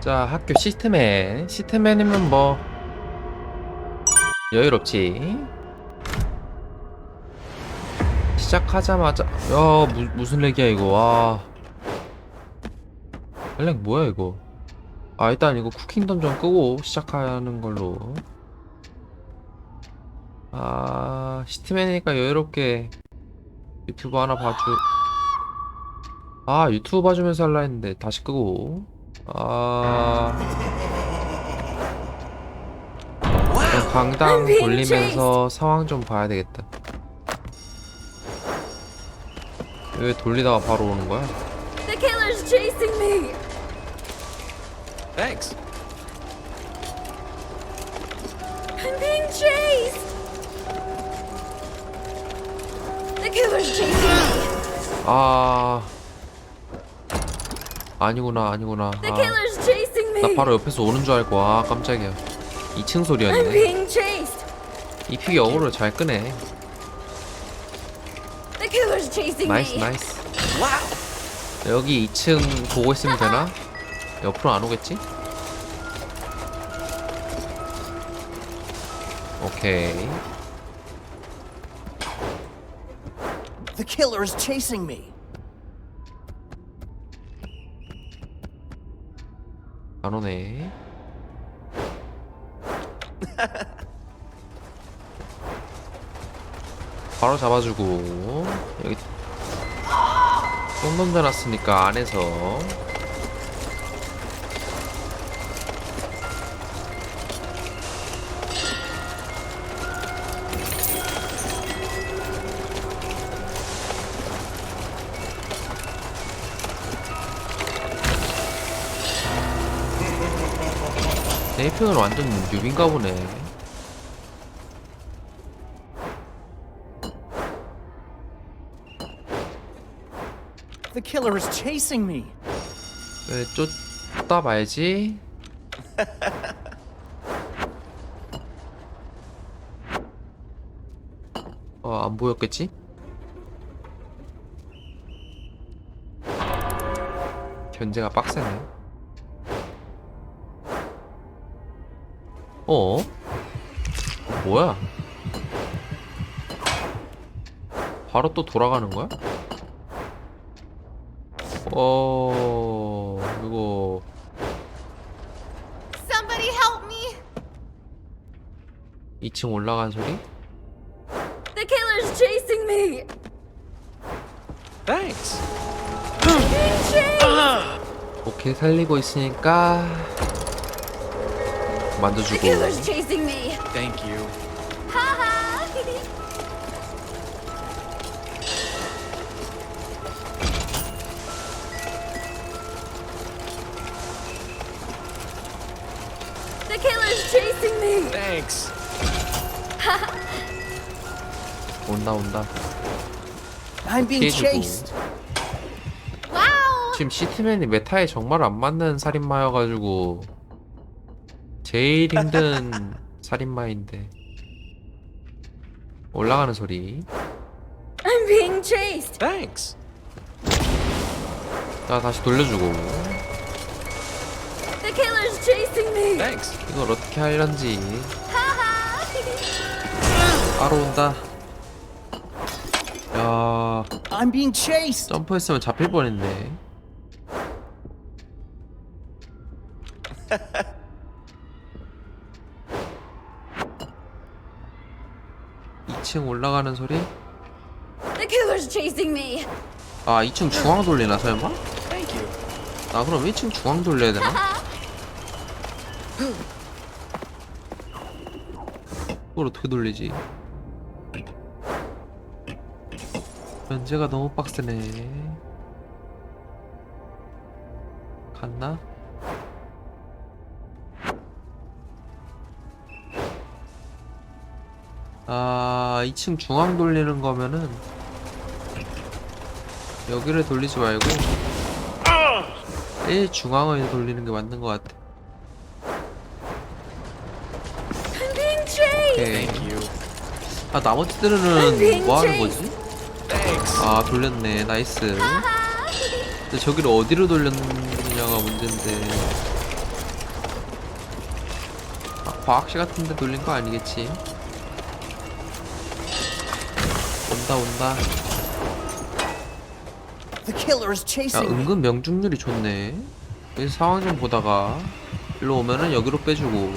자, 학교 시스템에 시스템에는 뭐 여유롭지. 시작하자마자 야 무, 무슨 렉이야 이거 와. 렉 뭐야 이거? 아 일단 이거 쿠킹덤 좀 끄고 시작하는 걸로. 아 시스템이니까 여유롭게 유튜브 하나 봐주. 아 유튜브 봐주면서 할라 했는데 다시 끄고. 아. 그럼 강당 돌리면서 상황 좀 봐야 되겠다. 왜 돌리다가 바로 오는 거야? The killer's chasing me! Thanks. I'm being chased! The killer's chasing me! 아 아니구나 아니구나. The 아, killer's chasing me! 나 바로 옆에서 오는 줄 알고 아 깜짝이야. 2층 I'm 소리였네. being chased! 이 픽이 어그로 잘 끄네. The killer's chasing 나이스 me! 나이스. Wow. 여기 2층 보고 있으면 되나? 옆으로 안 오겠지? 오케이. The killer is chasing me. 안 오네. 바로 잡아주고 여기 똥 던져놨으니까 안에서 네이핑은 완전 뉴빈가 보네. The killer is chasing me. 왜 쫓다 봐야지. 어, 안 보였겠지? 견제가 빡세네. 어? 뭐야? 바로 또 돌아가는 거야? 어, 이거 Somebody help me! 2층 올라간 소리? The killer's chasing me! Thanks. 오케이 살리고 있으니까 만져주고 killer's chasing me! Thank you. Haha! The killer's chasing me! Thanks. 온다 온다 I'm being chased. Wow! 지금 시트맨이 메타에 정말 안 맞는 살인마여가지고 제일 힘든 살인마인데 올라가는 소리 I'm being chased! Thanks. 자 다시 돌려주고 The killer's chasing me! Thanks. 이걸 어떻게 하려는지! 따로 온다 야 I'm being chased. 점프했으면 잡힐 뻔했네. (2층) 올라가는 소리? The killer's chasing me! 아 2층 중앙 돌리나 설마? Thank you. 나 그럼 1층 중앙 돌려야 되나? 그걸 어떻게 돌리지? 면제가 너무 빡세네. 갔나? 아, 2층 중앙 돌리는 거면은 여기를 돌리지 말고 1 중앙을 돌리는 게 맞는 것 같아. 오케이. Thank you. 아 나머지들은 뭐 하는 거지? 아 돌렸네 나이스 근데 저기를 어디로 돌렸느냐가 문제인데 과학실 같은 데 돌린 거 아니겠지? 온다 온다. 야. 은근 명중률이 좋네. 여기서 상황 좀 보다가 일로 오면은 여기로 빼주고.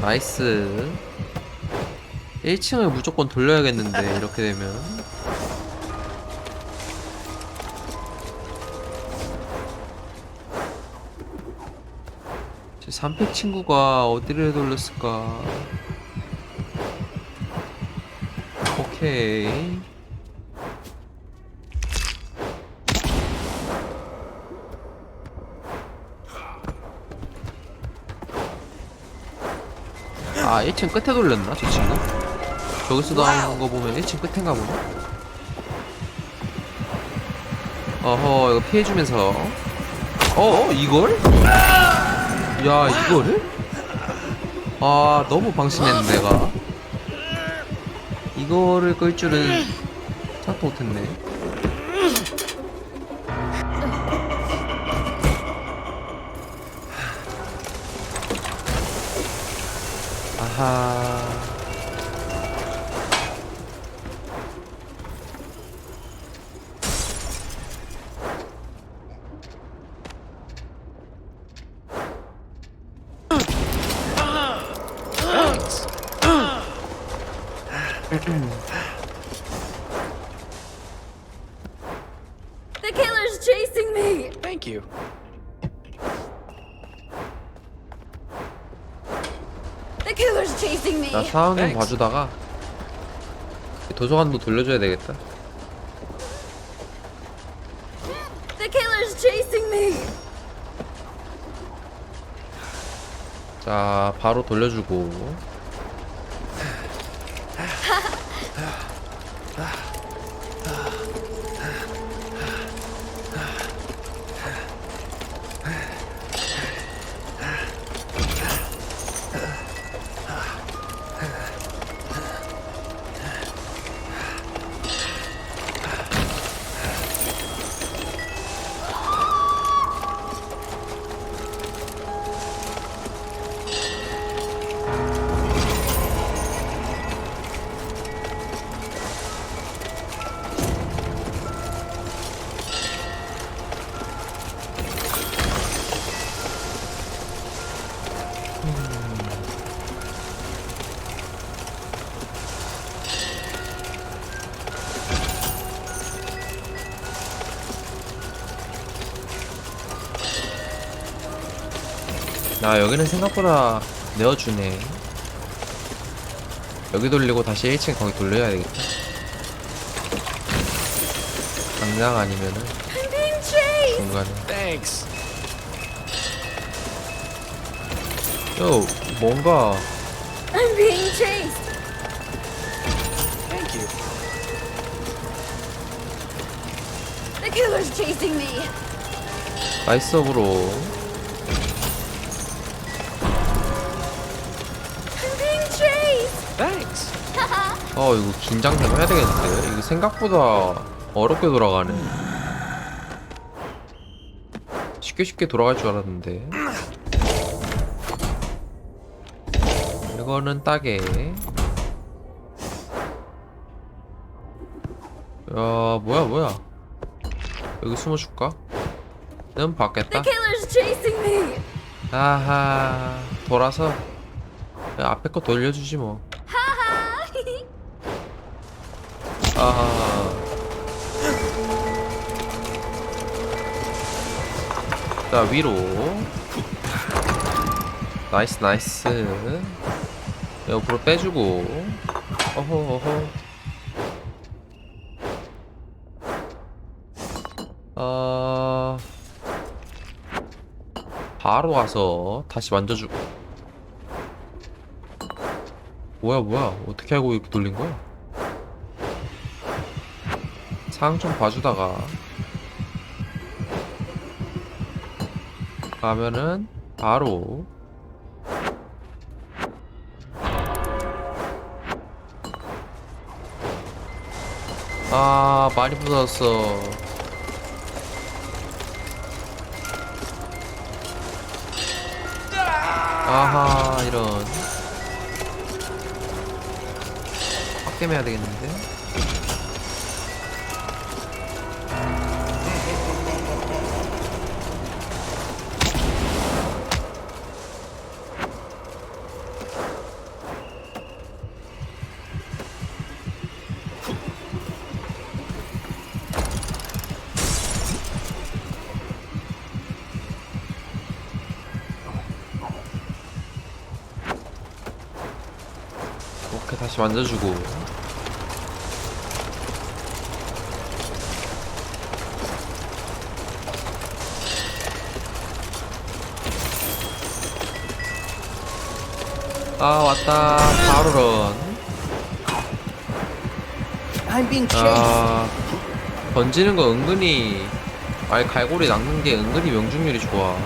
나이스. 1층을 무조건 돌려야겠는데 이렇게 되면. 제 3팩 친구가 어디를 돌렸을까? 오케이. 아 1층 끝에 돌렸나 저 친구? 저기서 나오는 거 보면 1층 끝인가 보네 어허 이거 피해주면서 어어 이걸? 야 이거를? 아 너무 방심했네 내가 이거를 끌 줄은 생각도 못했네. 아하 The killer's chasing me! Thank you. The killer's chasing me! 나 상황 좀 봐주다가 도서관도 돌려줘야 되겠다 The killer's chasing me! 자 바로 돌려주고 나 여기는 생각보다 내어주네 여기 돌리고 다시 1층 거기 돌려야 되겠다 당장 아니면은 I'm being chased! 중간에 Thanks. 요 뭔가 I'm being chased! Thank you. The killer's chasing me! 나이스 업으로 어 이거 긴장 좀 해야 되겠는데? 이거 생각보다 어렵게 돌아가네. 쉽게 쉽게 돌아갈 줄 알았는데. 이거는 따게. 야 뭐야 뭐야? 여기 숨어줄까? 는 chasing me! 아하 돌아서. 야, 앞에 거 돌려주지 뭐 아하. 자 위로. 나이스 나이스. 옆으로 빼주고. 어허 어허. 어. 바로 와서 다시 만져주고. 뭐야 뭐야 어떻게 알고 이렇게 돌린 거야? 상황 좀 봐주다가. 가면은 바로. 아 많이 부서졌어. 아하 이런. 빡겜해야 되겠는데 다시 만져주고. 아 왔다. 바로 런. I'm being chased. 아 던지는 거 은근히 알 갈고리 낚는 게 은근히 명중률이 좋아.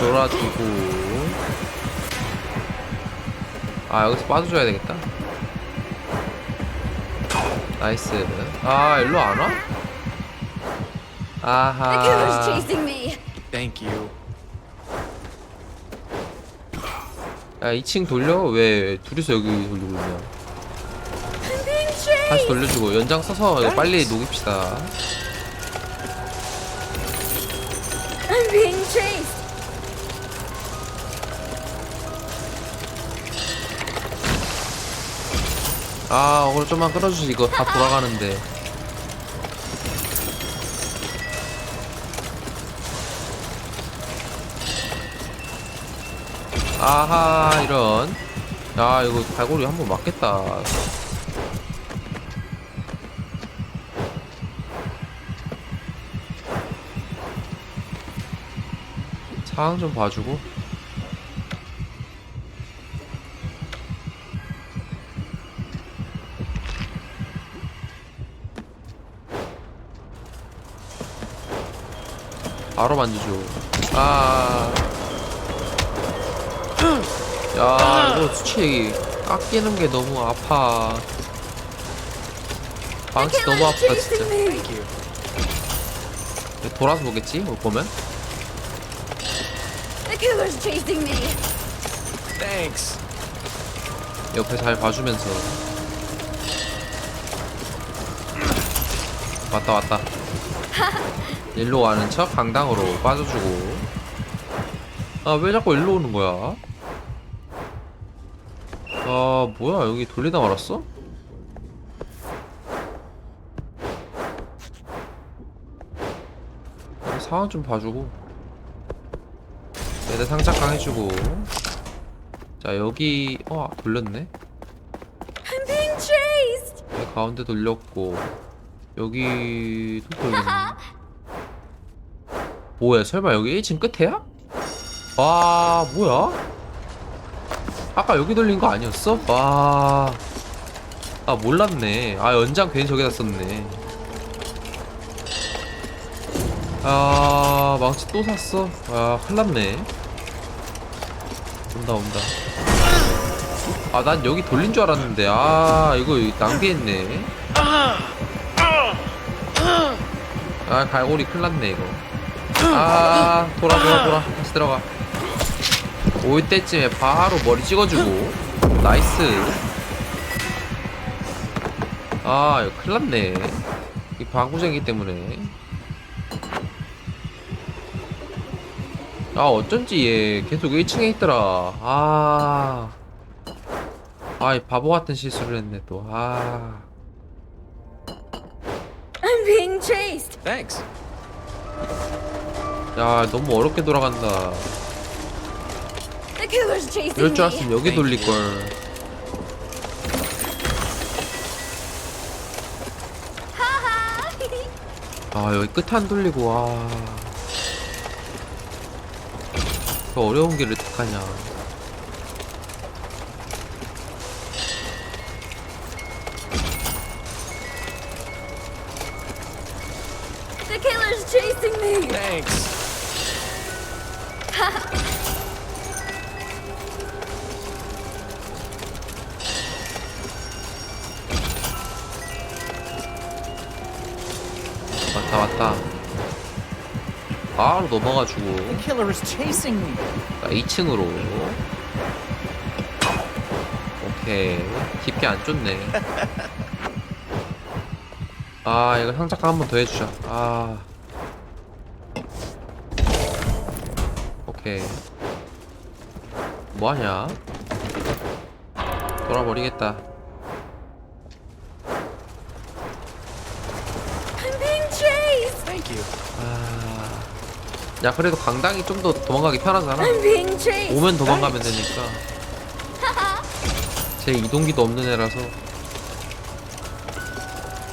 놀아주고 아 여기서 빠져줘야 되겠다 나이스 아 일로 안 와? 아하. Thank you. 야 2층 돌려? 왜 둘이서 여기 돌리고 있냐 다시. 돌려주고 연장 써서 빨리 녹입시다 아 오늘 좀만 끌어주지 이거 다 돌아가는데. 아하 이런. 야 이거 갈고리 한 번 맞겠다. 상황 좀 봐주고 바로 만져줘. 아. 야, 이거 수치 깎이는 게 너무 아파. 방치 너무 아프다, 진짜. 돌아서 보겠지? 뭐 보면? The killer's chasing me. Thanks. 옆에 잘 봐주면서. 왔다, 왔다. 일로 가는 척 강당으로 빠져주고. 아, 왜 자꾸 일로 오는 거야? 아, 뭐야, 여기 돌리다 말았어? 상황 좀 봐주고. 애들 상착강 해주고. 자, 여기, 어, 돌렸네? 가운데 돌렸고. 여기도 돌렸네. 뭐야, 설마 여기 1층 끝에야? 와, 뭐야? 아까 여기 돌린 거 아니었어? 와. 아, 몰랐네. 아, 연장 괜히 저기다 썼네. 아, 망치 또 샀어. 아, 큰일 났네. 온다, 온다. 아, 난 여기 돌린 줄 알았는데. 아, 이거 낭비했네. 아, 갈고리 큰일 났네, 이거. 아, 돌아, 돌아, 돌아. 다시 들어가. 올 때쯤에 바로 머리 찍어주고. 나이스. 아, 이거 큰일 났네. 이 방구쟁이 때문에. 아, 어쩐지 얘 계속 1층에 있더라. 아. 아, 이 바보 같은 실수를 했네, 또. 아. I'm being chased. Thanks. 야, 너무 어렵게 돌아간다. The killer's chasing 이럴 줄 me. 알았으면 여기 돌릴걸. Haha. 아, 여기 끝 안 돌리고, 와. 그 어려운 길을 택하냐. Thanks. 왔다, 왔다. 바로 넘어가지고 The killer is chasing me. 자, 2층으로 오케이 깊게 안 쫓네 아 이거 상작가 한 번 더 해주자 아 오케이 뭐하냐? 돌아버리겠다. 아... 야 그래도 강당이 좀 더 도망가기 편하잖아. 오면 도망가면 되니까. 제 이동기도 없는 애라서.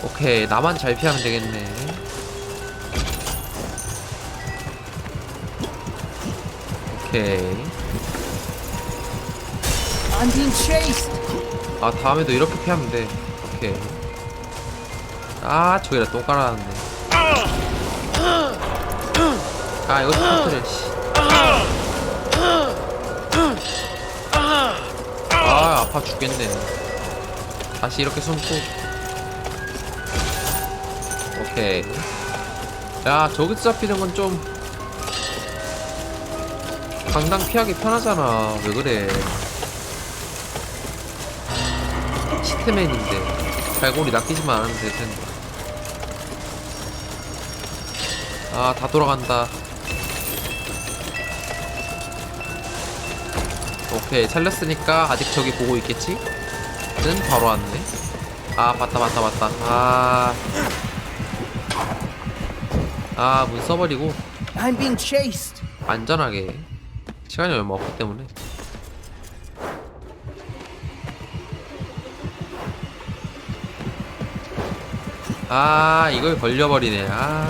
오케이 나만 잘 피하면 되겠네 오케이. I'm being chased. 아 다음에도 이렇게 피하면 돼. 오케이. 아 저기다 똥 깔아놨네. 아 이거 터트려 씨. 아 아파 죽겠네. 다시 이렇게 숨고. 오케이. 야 저기서 잡히는 건 좀 강당 피하기 편하잖아. 왜 그래? 시트맨인데. 갈고리 낚이지만 않으면 될 텐데. 아 다 돌아간다. 오케이 살렸으니까 아직 저기 보고 있겠지? 는 바로 왔네. 아 맞다 맞다 맞다. 아 아 문 써버리고. I'm being chased. 안전하게 시간이 얼마 없기 때문에. 아 이걸 걸려버리네. 아,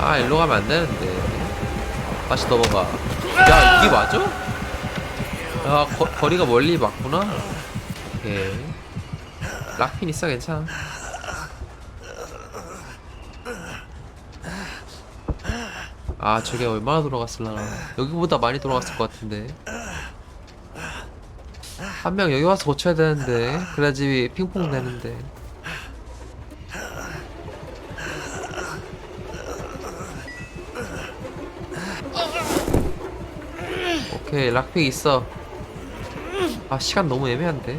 아 일로 가면 안 되는데. 다시 넘어가. 야 이게 맞아? 야 거, 거리가 멀리 맞구나. 오케이 락핀 있어 괜찮아 아 저게 얼마나 돌아갔을라나 여기보다 많이 돌아갔을 것 같은데. 한 명 여기 와서 고쳐야 되는데. 그래야지 핑퐁 되는데. 오케이 락픽 있어. 아 시간 너무 애매한데.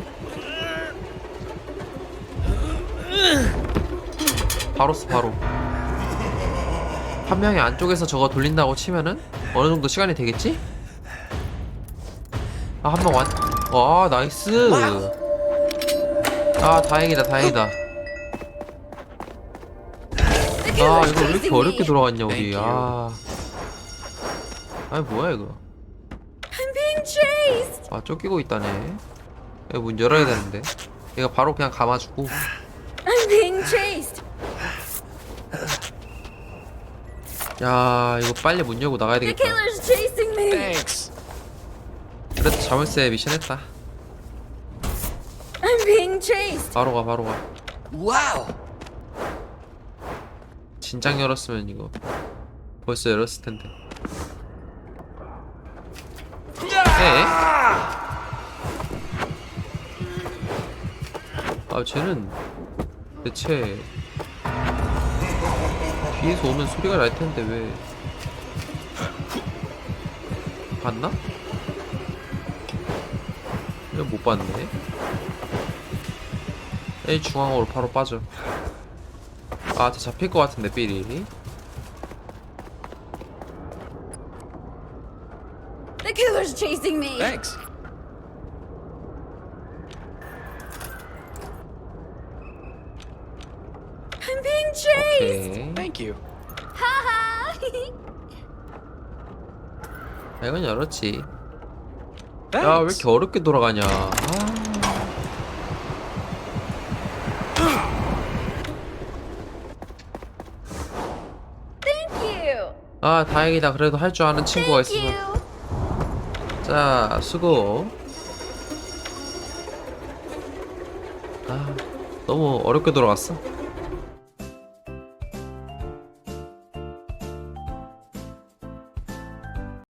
바로 써 바로 한 명이 안쪽에서 저거 돌린다고 치면은 어느 정도 시간이 되겠지? 아 한 명 완. 와 나이스. 아 다행이다 다행이다. 아 이거 왜 이렇게 어렵게. 돌아갔냐 우리. 아. 아니 뭐야 이거. I'm being chased. 아 쫓기고 있다네. 이거 문 열어야 되는데. 얘가 바로 그냥 감아주고. I'm being chased. 야 이거 빨리 문 열고 나가야 The 되겠다. killer's chasing me. Thanks. 그래도 자물쇠 미션 했다. I'm being chased. 바로 가 바로 가. Wow. 진작 열었으면 이거 벌써 열었을 텐데. 에? 아 쟤는 대체 뒤에서 오면 소리가 날 텐데 왜 봤나? 이거 못 봤네. A 중앙으로 바로 빠져. 아, 저 잡힐 것 같은데 삐리. The killer's chasing me. Thanks. I'm being chased. 오케이. Thank you. Haha. 아, 이건 열었지. Thanks. 야, 왜 이렇게 어렵게 돌아가냐. 아. Thank you. 아, 다행이다. 그래도 할 줄 아는 친구가 Thank you. 자, 수고. 아, 너무 어렵게 돌아갔어.